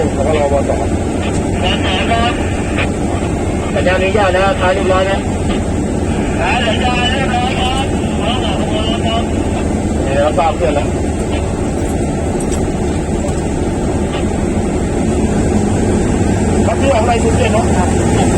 นึ่งของรบสด้านไหนครับสัญญาณอนุญาตนะท้ายเรียบร้อยนะหาสัญญาณเรียบร้อยครับขอขอบคุณครับเดี๋ยวเราทราบเพื่อนแล้วครับที่ออกไปสุดเด่นเนาะ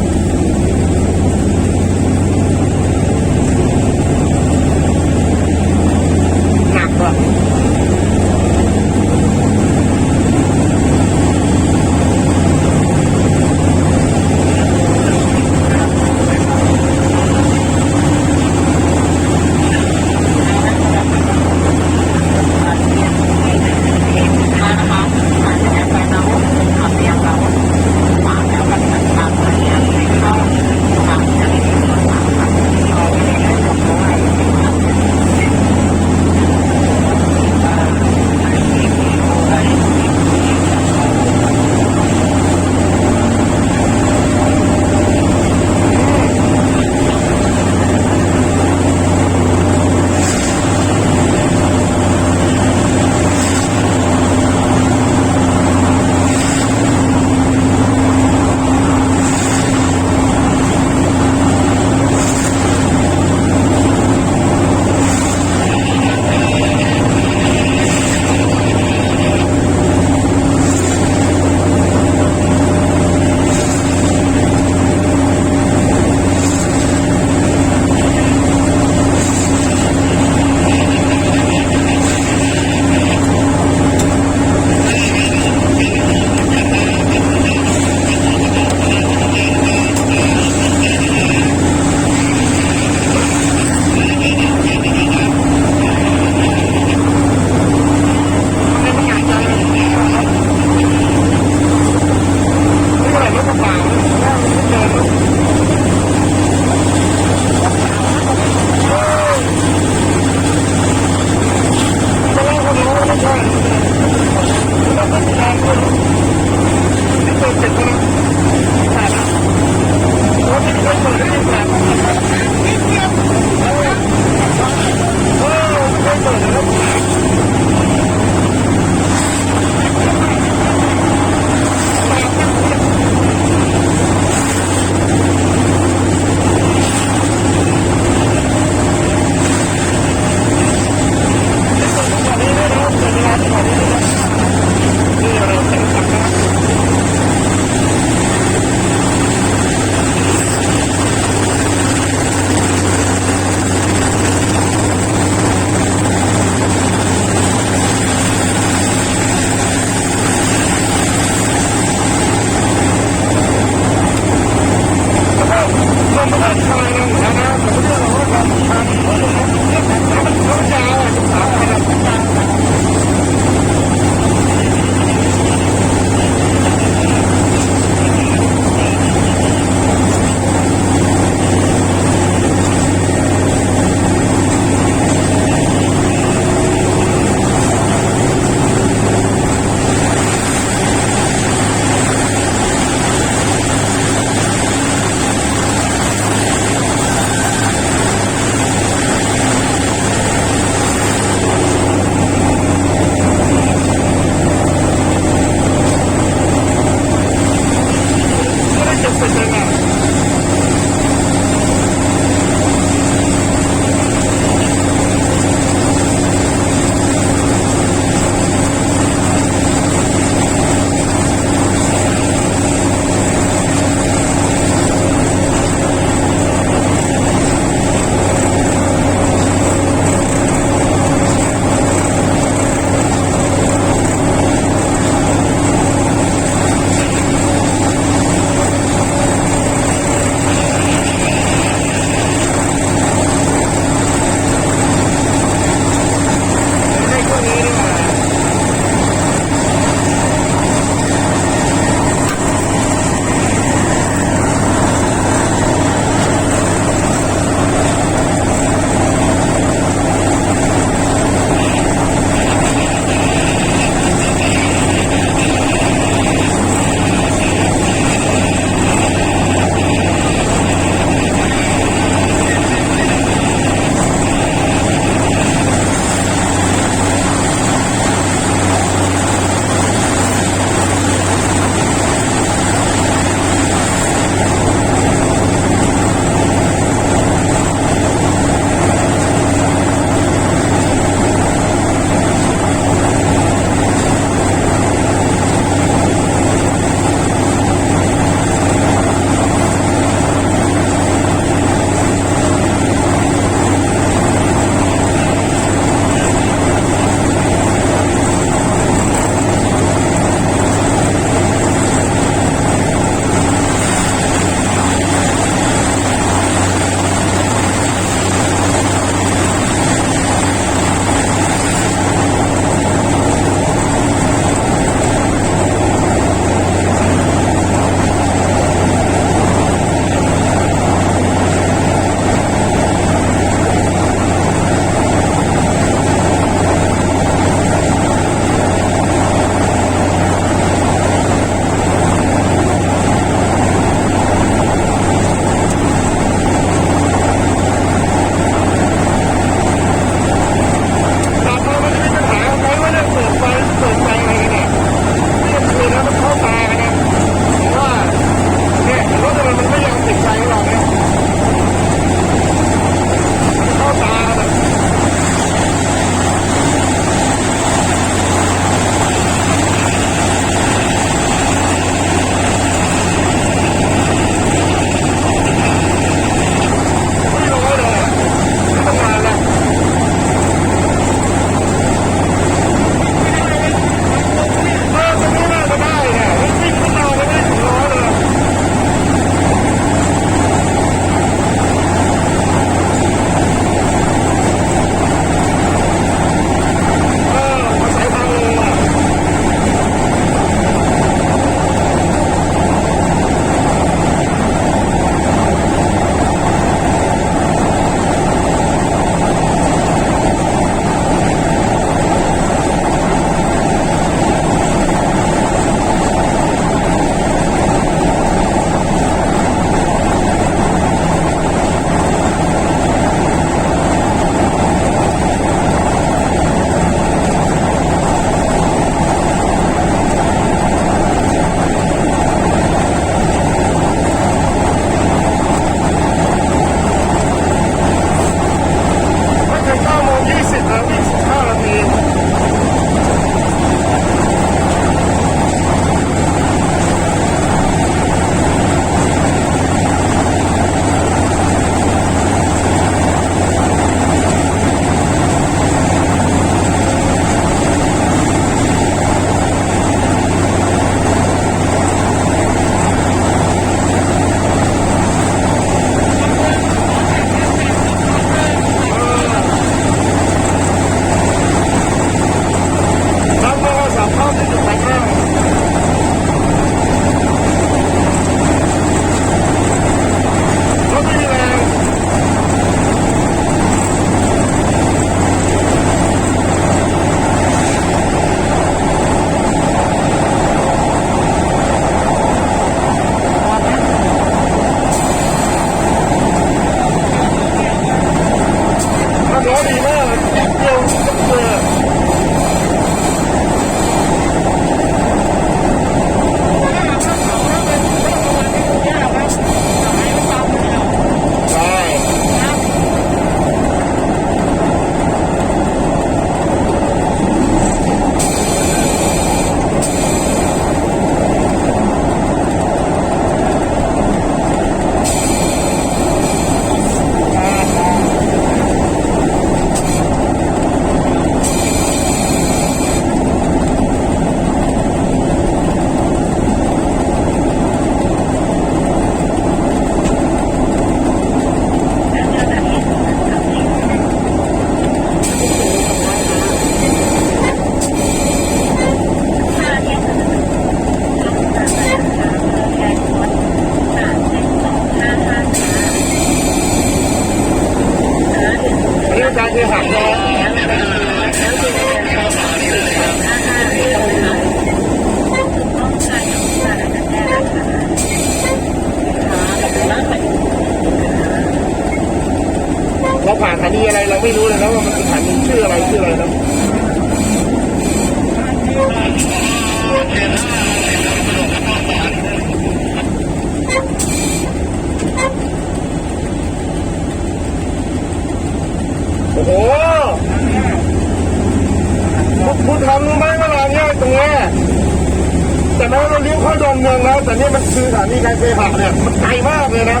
เราเลี้ยวเข้าดอนเมืองแล้ว แต่นี่มันคือสถานีการเคหะเนี่ยมันไกลมากเลยนะ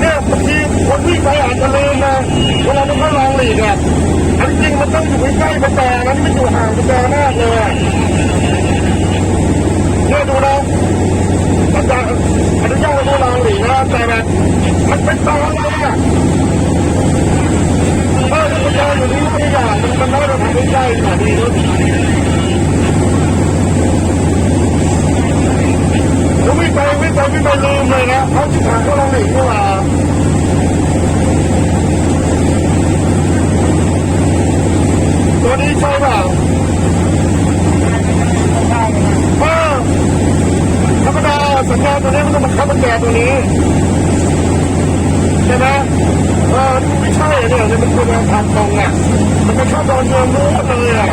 เนี่ยบางทีคนวิ่ไปอาจจะลืมนะเวลามันก็ลองหลีกอะอันจริงมันต้องอยู่ใกล้ๆประแจนะนี่มันอยู่ห่างประแจมากเลยเนี่ยดูนะประแจอนุญาตให้ลองหลีกนะแต่แบบมันเป็นตอนเลยอะเออประแจอยู่นี่ไม่ได้มันมันน้อยกว่าทางใกล้ๆหน่อยดีนะแล้ววิ่งไปวิ่งไปวิ่งไปลืมเลยนะเขาที่ทางก็ลองหลีกนี่หว่า ตัวนี้ใช่เปล่าเออธรรมดาสัญญาณตัวนี้มันต้องบังคับบัญแจตัวนี้ ใช่ไหมเออไม่ใช่เนี่ยเนี่ยมันคือทางตรงอะ มันไม่เข้าตอนเมืองรู้เลยอะ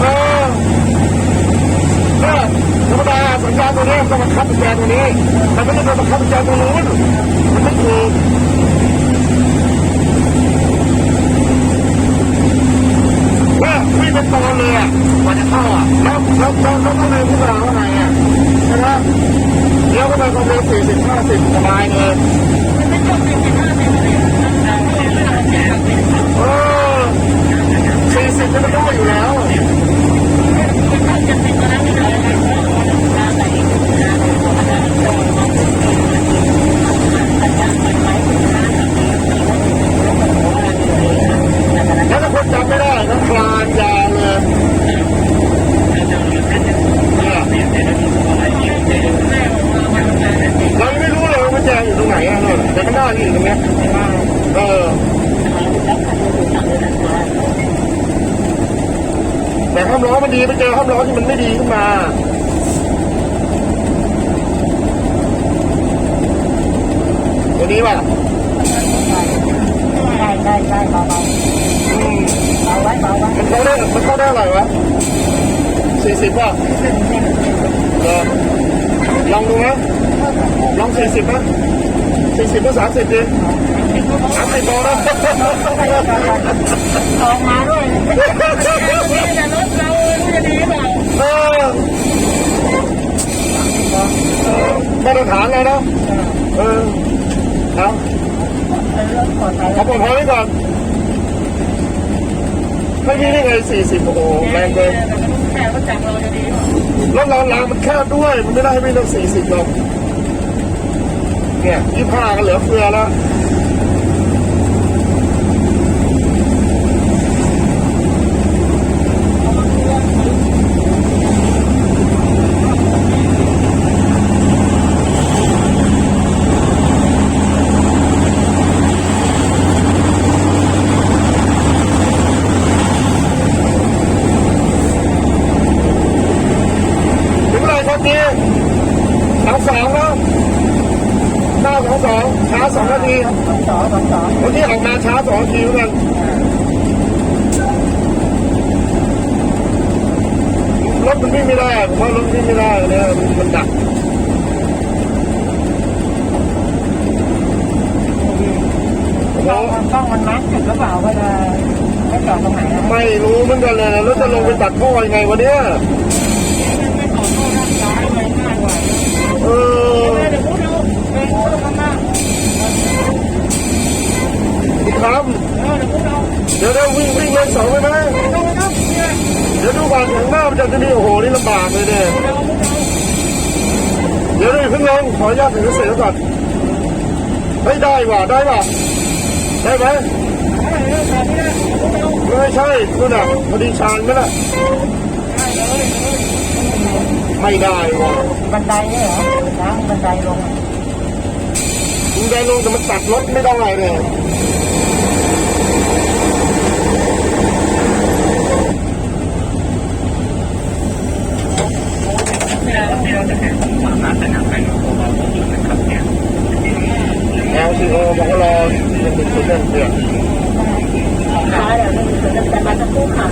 เออเนี่ยธรรมดาสั ญาตัวนี้มันต้องบังคับบัญแจตัวนี้มันไม่ได้ไปบังคับบัญแจตัวนู้นมันไม่ถูกว่าวิ่งเป็นตอนเลยอะกว่าจะเข้าอะแล้วแล้วแล้วแล้วข้างในพวกเราข้างในอะใช่ไหมเดี๋ยวก็ไปความเร็วสี่สิบห้าสิบสบายเลยเออสี่สิบนี่มันได้อยู่แล้ว มันเข้าได้มันเข้าได้อะไรวะสี่สิบป่ะเออลองดูนะลองสี่สิบนะสี่สิบหรือสามสิบดิสามสิบพอนะออกมาด้วยจะรถเราจะดีเปล่าเออมาตรฐานเลยนะเออเอาเรื่องปลอดภัยเอาปลอดภัยไว้ก่อน ไม่มีได้ไงสี่สิบโอ้โหแรงเกินแค่ก็จังเราจะดีรถเรารางมันแคบด้วย มันไม่ได้ให้ไม่ต้องสี่สิบหรอกเนี่ยยี่ห้าก็เหลือเฟือแล้ว ถึงอะไรครับนี่สามสองแล้วเก้า สองสองช้าสองนาทีสองสองสองสองวันนี้ออกมาช้าสองนาทีเหมือนกันรถมันวิ่งไม่ได้ผมว่ารถวิ่งไม่ได้เนี่ยมันมันดักโอ้โหกล้องมันมัดจุดหรือเปล่าก็จะไม่จอดตรงไหนไม่รู้เหมือนกันเลยแล้วจะลงไปตัดท่อยังไงวะเนี่ย ไม่ต่อโทษด้านซ้ายไว้ง่ายกว่า เออ เดี๋ยวพูดดูเองพูดข้างหน้า คุณครับเออเดี๋ยวพูดเอาเดี๋ยวเดี๋ยววิ่งวิ่งเลนสองไปไหมต้องไปต้องเนี่ยเดี๋ยวดูก่อนถึงหน้ามันจะจะนี่โอ้โหนี่ลำบากเลยเนี่ยเดี๋ยวพูดเอาเดี๋ยวเราเพิ่งลงขออนุญาตถึงเสียก่อนเฮ้ยได้ว่ะได้ว่ะได้ไหมได้เลยแบบนี้นะพูดเอาไม่ใช่นู่นน่ะพอดีชานไหมล่ะได้เลยไม่ได้ว่ะบันไดเนี่ยเหรอทางบันไดลงแดงลงแต่มันตัดรถไม่ได้เลย สามารถจะนำไปโคบอลอยู่นะครับเนี่ย LCO บอกว่ารอหนึ่งหนึ่งศูนย์หนึ่งเดือนค่ะเดี๋ยวหนึ่งศูนย์หนึ่งแต่มาสักครู่ค่ะ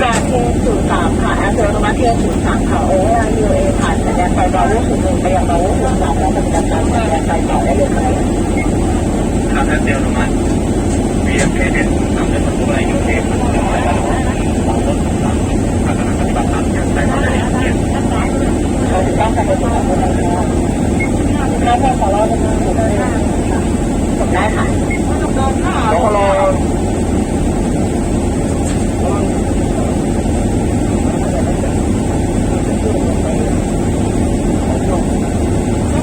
ค่ะเทียศูนย์สามค่ะแอร์เซอร์มาเทียศูนย์สามค่ะโอเออาร์ยูเอผ่านสัญญาณไฟบาร์วูศูนย์หนึ่งไปยังบาร์วูศูนย์สามแล้วปฏิบัติการสัญญาณไฟต่อได้เลยค่ะครับถ้าเซลล์ลงมาเรียกแค่เด็ดทำให้ประตูอายุเด็กมันจะไปแล้วเราลดความพัฒนาปฏิบัติตามอย่างไรบ้างเนี่ยเราจะต้องการไปที่ไหนบ้างคะถ้าแค่ขอรอเป็นหนึ่งศูนย์หนึ่งผม ได้ค่ะต้องรอ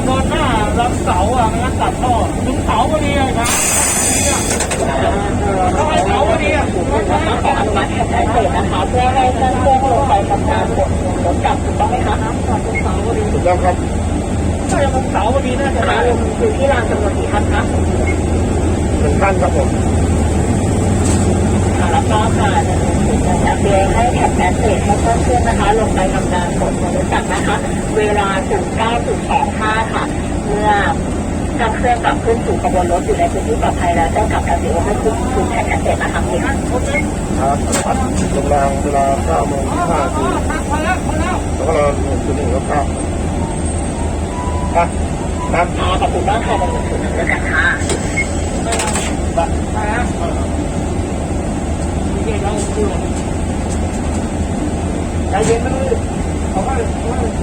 ตอนหน้ารับเสาอะมันตัดท่อถึงเสาพอดีอะครับถ้าไม่เสาพอดีอะ ขออนุมัติแท็กแท็กเสร็จนะคะเพื่อให้เครื่องเครื่องลงไปทำการกดรถกลับถูกต้องไหมคะ เสาพอดี ถูกแล้วครับ ถ้ายังเสาพอดีน่าจะ มา ได้ ลงอยู่ที่ลานจำนวนกี่ท่านคะ หนึ่งท่านครับผม ค่ะแล้วก็ค่ะจะเพียงให้ แท็กแท็กเสร็จให้เครื่องเครื่อนะคะ ลงไปทำการกดรถกลับนะคะ เวลา09.25ค่ะ เมื่อเครื่องเครื่องกลับขึ้นสู่ขบวนรถอยู่ในพื้นที่ปลอดภัยแล้วแจ้งกับ LCO ให้คุณคุณแท็กแท็กเสร็จนะคะพี่ครับพัดลงรงเวลาเก้าโมงห้านาทีพอแล้วพอแล้วแล้วก็รอหนึ่งศูนย์หนึ่งแล้วครับครับครับขอบคุณมากค่ะเป็นถึงแล้วกันค่ะไปนะนี่เด็กเราคือ ใจเย็นนะลูกเอาไว้เอาไว้